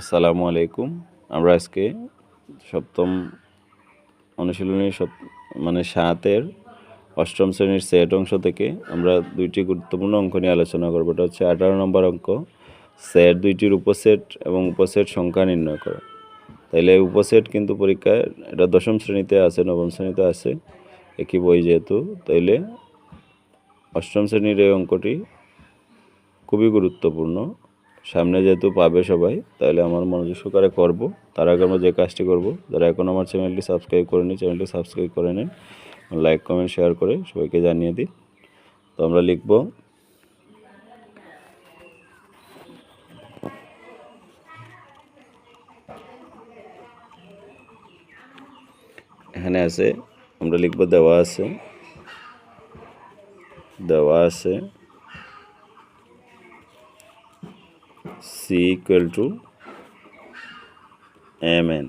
আসসালামু আলাইকুম। আমরা আজকে সপ্তম অনুশীলনী মানে সাতের অষ্টম শ্রেণির সেট অংশ থেকে আমরা দুইটি গুরুত্বপূর্ণ অঙ্ক নিয়ে আলোচনা করব। এটা হচ্ছে আঠারো নম্বর অঙ্ক। সেট দুইটির উপসেট এবং উপসেট সংখ্যা নির্ণয় করা। তাইলে উপসেট কিন্তু পরীক্ষায়, এটা দশম শ্রেণীতে আছে, নবম শ্রেণীতে আছে, একই বই যেহেতু। তাইলে অষ্টম শ্রেণির এই অঙ্কটি খুবই গুরুত্বপূর্ণ। সামনে যেহেতু পাবে সবাই, তাহলে আমার মনোযোগ সহকারে করব। তার আগে আমরা যে কাজটি করব, যারা এখন আমার চ্যানেলটি সাবস্ক্রাইব করে করেনি, চ্যানেলটি সাবস্ক্রাইব করে নিন। লাইক, কমেন্ট, শেয়ার করে সবাইকে জানিয়ে দিন। তো আমরা লিখব, এখানে আছে, আমরা লিখব দেওয়া আছে দেওয়া আছে। C equal to M N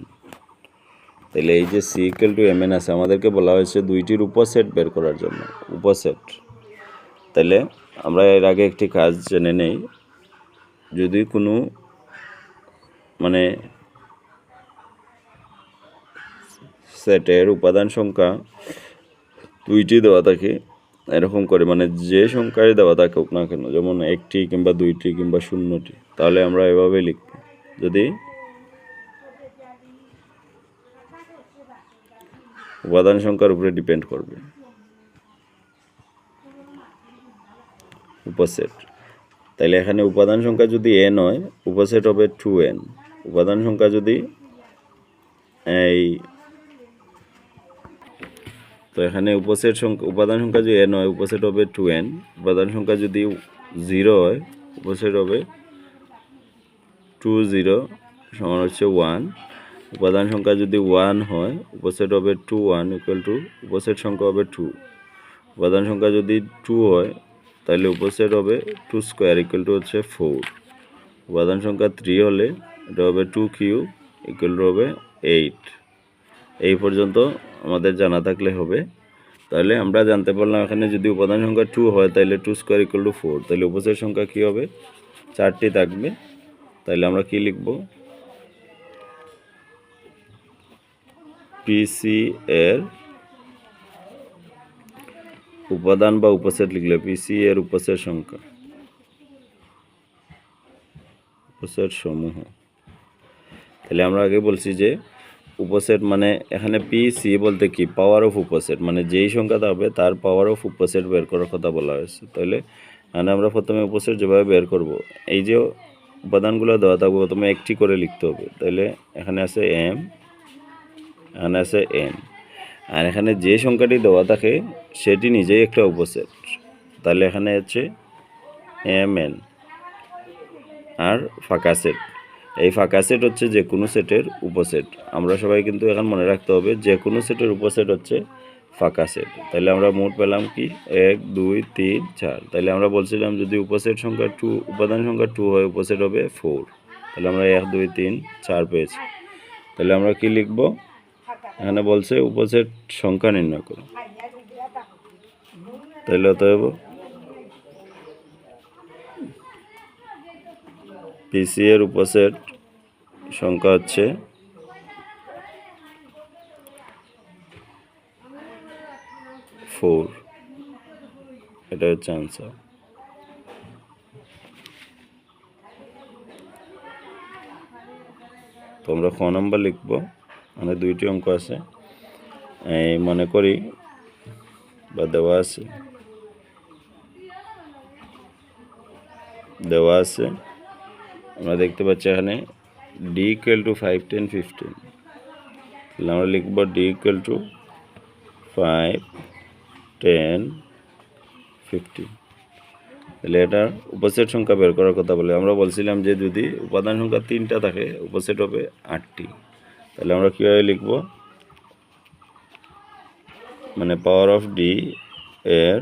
তাহলে এই যে C equal to M N আছে, আমাদেরকে বলা হয়েছে দুইটির উপসেট বের করার জন্য উপসেট তাহলে আমরা এর আগে একটি কাজ জেনে নেই, যদি কোনো মানে সেটের উপাদান সংখ্যা দুইটি দেওয়া থাকে এরকম করে মানে যে সংখ্যায় দেওয়া থাকুক না কেন, যেমন একটি কিংবা দুইটি কিংবা শূন্যটি, তাহলে আমরা এভাবে লিখব। যদি উপাদান সংখ্যার উপরে ডিপেন্ড করবে। উপসেট। তাইলে এখানে উপাদান সংখ্যা যদি এন হয়, উপসেট হবে টু এন উপাদান সংখ্যা যদি এই তো এখানে উপসেট সংখ্যা, উপাদান সংখ্যা যদি এন হয়, উপসেট হবে টু এন উপাদান সংখ্যা যদি জিরো হয়, উপসেট হবে টু জিরো সমান হচ্ছে ওয়ান উপাদান সংখ্যা যদি ওয়ান হয়, উপসেট হবে টু ওয়ান ইকুয়াল টু উপসেট সংখ্যা হবে টু উপাদান সংখ্যা যদি টু হয়, তাহলে উপসেট হবে টু স্কোয়ার ইকুয়াল টু হচ্ছে ফোর উপাদান সংখ্যা থ্রি হলে, এটা হবে টু কিউ ইকুয়াল টু হবে এইট এই পর্যন্ত আমাদের জানা থাকলে হবে। তাহলে আমরা জানতে পারলাম এখানে যদি উপাদান সংখ্যা টু হয়, তাহলে two square equal to four তাহলে উপসেট সংখ্যা কী হবে? চারটি থাকবে। তাহলে আমরা কি লিখব? পিসি এর উপাদান বা উপসেট লিখলে পিসি এর উপসের সংখ্যা। উপসেট সমূহ। তাহলে আমরা আগে বলছি যে উপসেট মানে এখানে পি সি বলতে কি? পাওয়ার অফ উপসেট। মানে যেই সংখ্যাটা হবে, তার পাওয়ার অফ উপসেট বের করার কথা বলা হয়েছে। তাহলে এখানে আমরা প্রথমে উপসেট যেভাবে বের করব, এই যে উপাদানগুলো দেওয়া থাকবে, প্রথমে একটি করে লিখতে হবে। তাহলে এখানে আছে এম এখানে আছে এন আর এখানে যে সংখ্যাটি দেওয়া থাকে, সেটি নিজেই একটা উপসেট। তাহলে এখানে হচ্ছে এম এন আর ফাঁকা সেট। এই ফাঁকা সেট হচ্ছে যে কোনো সেটের উপসেট আমরা সবাই কিন্তু এখন মনে রাখতে হবে যে কোনো সেটের উপসেট হচ্ছে ফাঁকা সেট তাহলে আমরা মোট পেলাম কি? এক, দুই, তিন, চার। তাহলে আমরা বলছিলাম যদি উপসেট সংখ্যা টু উপাদান সংখ্যা টু হয় উপসেট হবে ফোর তাহলে আমরা এক, দুই, তিন, চার পেয়েছি। তাহলে আমরা কি লিখব? এখানে বলছে উপসেট সংখ্যা নির্ণয় করো। তাহলে অতএব পিসি এর উপসেট সংখ্যা হচ্ছে ফোর এটা হচ্ছে আনসার তো আমরা খ নাম্বার লিখব। মানে দুইটি অঙ্ক আছে। এই মনে করি বা দেওয়া আছে। দেওয়া আছে। আমরা দেখতে পাচ্ছি এখানে D equal to five ten fifteen তাহলে আমরা লিখব D equal to five ten fifteen তাহলে এটা উপসেট সংখ্যা বের করার কথা বলে, আমরা বলছিলাম যে যদি উপাদান সংখ্যা তিনটা থাকে উপসেট হবে আটটি। তাহলে আমরা কীভাবে লিখব? মানে পাওয়ার অফ ডি এর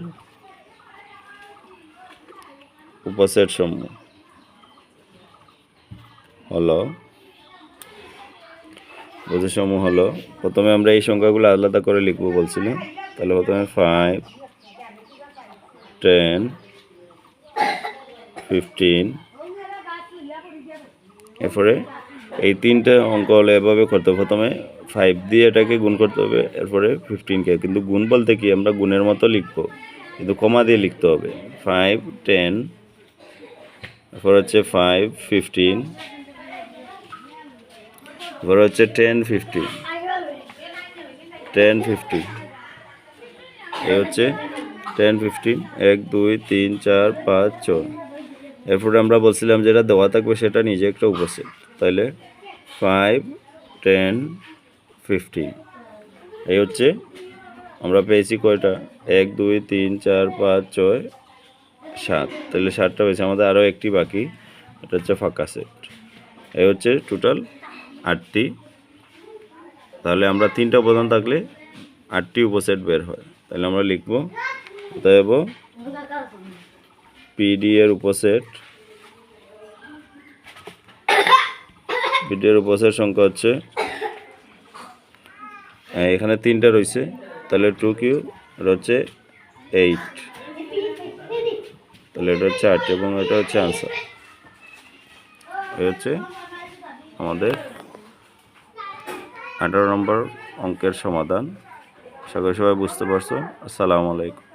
উপসেট সমূহ। হলো। সমূহ হলো, প্রথমে আমরা এই সংখ্যাগুলো আলাদা করে লিখব বলছিলাম। তাহলে প্রথমে ফাইভ টেন ফিফটিন এরপরে এই তিনটে অঙ্ক হলে এভাবে করতে হবে। প্রথমে ফাইভ দিয়ে এটাকে গুণ করতে হবে, এরপরে ফিফটিনকে কিন্তু গুণ বলতে কি, আমরা গুণের মতো লিখব, কিন্তু কমা দিয়ে লিখতে হবে। ফাইভ টেন এরপর হচ্ছে ফাইভ ফিফটিন এরপর হচ্ছে টেন ফিফটি টেন ফিফটি এ হচ্ছে টেন ফিফটিন এক, দুই, তিন, চার, পাঁচ, ছয়। এরপরে আমরা বলছিলাম যেটা দেওয়া থাকবে সেটা নিজে একটা উপসেট। তাহলে ফাইভ টেন ফিফটিন এই হচ্ছে আমরা পেয়েছি কয়টা? এক, দুই, তিন, চার, পাঁচ, ছয়, সাত। তাহলে সাতটা পেয়েছি আমাদের আরও একটি বাকি। এটা হচ্ছে ফাঁকা সেট। এই হচ্ছে টোটাল আটটি। তাহলে আমরা তিনটা উপাদান থাকলে আটটি উপসেট বের হয়। তাহলে আমরা লিখব অতএব পিডি এর উপসেট। পিডি এর উপসেট সংখ্যা হচ্ছে হ্যাঁ, এখানে তিনটা রয়েছে। তাহলে টু কিউ এটা হচ্ছে এইট তাহলে এটা হচ্ছে আট এবং এটা হচ্ছে আনসার এই হচ্ছে আমাদের আঠারো নম্বর অঙ্কের সমাধান। করি সবাই বুঝতে পারছ। আসসালামু আলাইকুম।